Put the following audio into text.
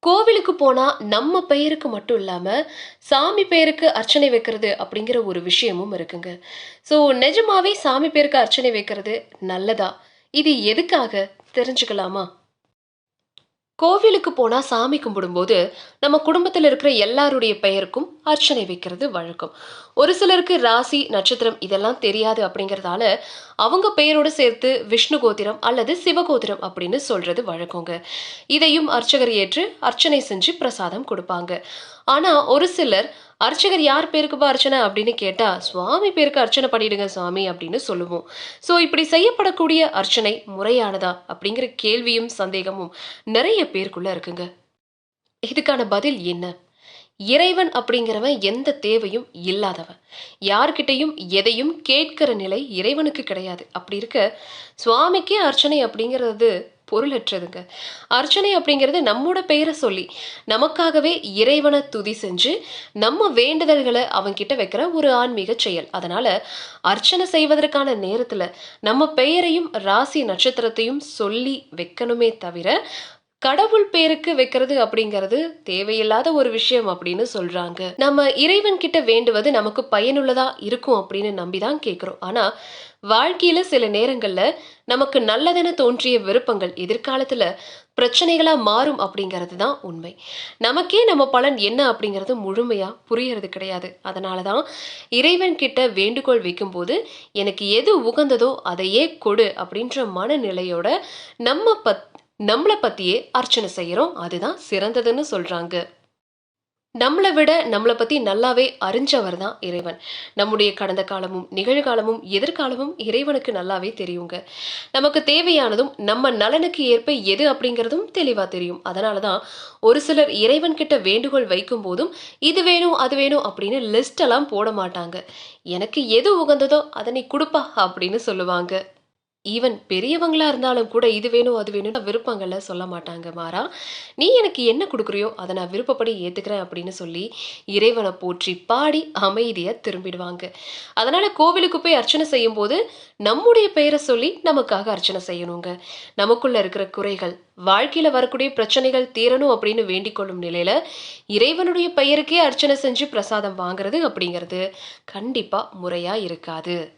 கோவிலுக்கு போனா நம்ம பெயருக்கு மட்டும் இல்லாம, சாமி பெயருக்கு அர்ச்சனை வைக்கிறது அப்படிங்கிற ஒரு விஷயமும் இருக்குங்க. ஸோ நிஜமாவே சாமி பேருக்கு அர்ச்சனை வைக்கிறது நல்லதா? இது எதுக்காக? தெரிஞ்சுக்கலாமா? கோவிலுக்கு போனா சாமி கும்பிடும்போது, நம்ம குடும்பத்தில் இருக்கிற எல்லாருடைய பெயருக்கும் அர்ச்சனை வைக்கிறது வழக்கம். ஒரு சிலருக்கு ராசி, நட்சத்திரம் இதெல்லாம் தெரியாது அப்படிங்கிறதால, அவங்க பெயரோடு சேர்த்து விஷ்ணு கோத்திரம் அல்லது சிவகோத்திரம் அப்படின்னு சொல்றது வழக்கங்க. இதையும் அர்ச்சகர் ஏற்று அர்ச்சனை செஞ்சு பிரசாதம் கொடுப்பாங்க ஆனா, ஒரு சிலர் அர்ச்சகர் யார் பேருக்குப்பா அர்ச்சனை அப்படின்னு கேட்டா, "சுவாமி பேருக்கு அர்ச்சனை பண்ணிடுங்க சாமி" அப்படின்னு சொல்லுவோம். ஸோ இப்படி செய்யப்படக்கூடிய அர்ச்சனை முறையானதா? அப்படிங்கிற கேள்வியும், சந்தேகமும் நிறைய பேருக்குள்ள இருக்குங்க. இதுக்கான பதில் என்ன? இறைவன் அப்படிங்கிறவன் எந்த தேவையும் இல்லாதவன். யார்கிட்டயும் எதையும் கேட்கிற நிலை இறைவனுக்கு கிடையாது. அப்படி இருக்க, சுவாமிக்கே அர்ச்சனை அப்படிங்கிறது பொருளற்றதுங்க. அர்ச்சனை அப்படிங்கிறது நம்மோட பெயரை சொல்லி, நமக்காகவே இறைவனை துதி செஞ்சு, நம்ம வேண்டுதல்களை அவங்கிட்ட வைக்கிற ஒரு ஆன்மீக செயல். அதனால, அர்ச்சனை செய்வதற்கான நேரத்தில் நம்ம பெயரையும், ராசி, நட்சத்திரத்தையும் சொல்லி வைக்கணுமே தவிர, கடவுள் பேருக்கு வைக்கிறது அப்படிங்கிறது தேவையில்லாத ஒரு விஷயம் அப்படின்னு சொல்றாங்க. நம்ம இறைவன் கிட்ட வேண்டுவது நமக்கு பயனுள்ளதா இருக்கும் அப்படின்னு நம்பி தான் கேட்கிறோம். ஆனா, வாழ்க்கையில சில நேரங்கள்ல நமக்கு நல்லதென தோன்றிய விருப்பங்கள் எதிர்காலத்துல பிரச்சனைகளா மாறும் அப்படிங்கிறது தான் உண்மை. நமக்கே நம்ம பலன் என்ன அப்படிங்கிறது முழுமையா புரியறது கிடையாது. அதனால தான் இறைவன் கிட்ட வேண்டுகோள் வைக்கும்போது, "எனக்கு எது உகந்ததோ அதையே கொடு" அப்படின்ற மனநிலையோட நம்ம பத் நம்மளை பத்தியே அர்ச்சனை செய்யறோம். அதுதான் சிறந்ததுன்னு சொல்றாங்க. நம்மளை விட நம்மளை பத்தி நல்லாவே அறிஞ்சவர் தான் இறைவன். நம்முடைய கடந்த காலமும், நிகழ்காலமும், எதிர்காலமும் இறைவனுக்கு நல்லாவே தெரியுங்க. நமக்கு தேவையானதும், நம்ம நலனுக்கு ஏற்ப எது அப்படிங்கிறதும் தெளிவா தெரியும். அதனால தான் ஒரு சிலர் இறைவன் கிட்ட வேண்டுகோள் வைக்கும்போதும், "இது வேணும், அது வேணும்" அப்படின்னு லிஸ்ட் எல்லாம் போட மாட்டாங்க. "எனக்கு எது உகந்ததோ அதை நீ கொடுப்பா அப்படின்னு சொல்லுவாங்க. ஈவன் பெரியவங்களா இருந்தாலும் கூட இது வேணும், அது வேணும்னு விருப்பங்கள்ல சொல்ல மாட்டாங்க. மாறா, "நீ எனக்கு என்ன கொடுக்குறியோ அதை நான் விருப்பப்படி ஏத்துக்கிறேன்" அப்படின்னு சொல்லி இறைவனை போற்றி, பாடி அமைதியா திரும்பிடுவாங்க. அதனால கோவிலுக்கு போய் அர்ச்சனை செய்யும்போது, நம்முடைய பெயரை சொல்லி நமக்காக அர்ச்சனை செய்யணுங்க. நமக்குள்ள இருக்கிற குறைகள், வாழ்க்கையில வரக்கூடிய பிரச்சனைகள் தீரணும் அப்படின்னு வேண்டிக் கொள்ளும் நிலையில, இறைவனுடைய பெயருக்கே அர்ச்சனை செஞ்சு பிரசாதம் வாங்குறது அப்படிங்கிறது கண்டிப்பா முறையா இருக்காது.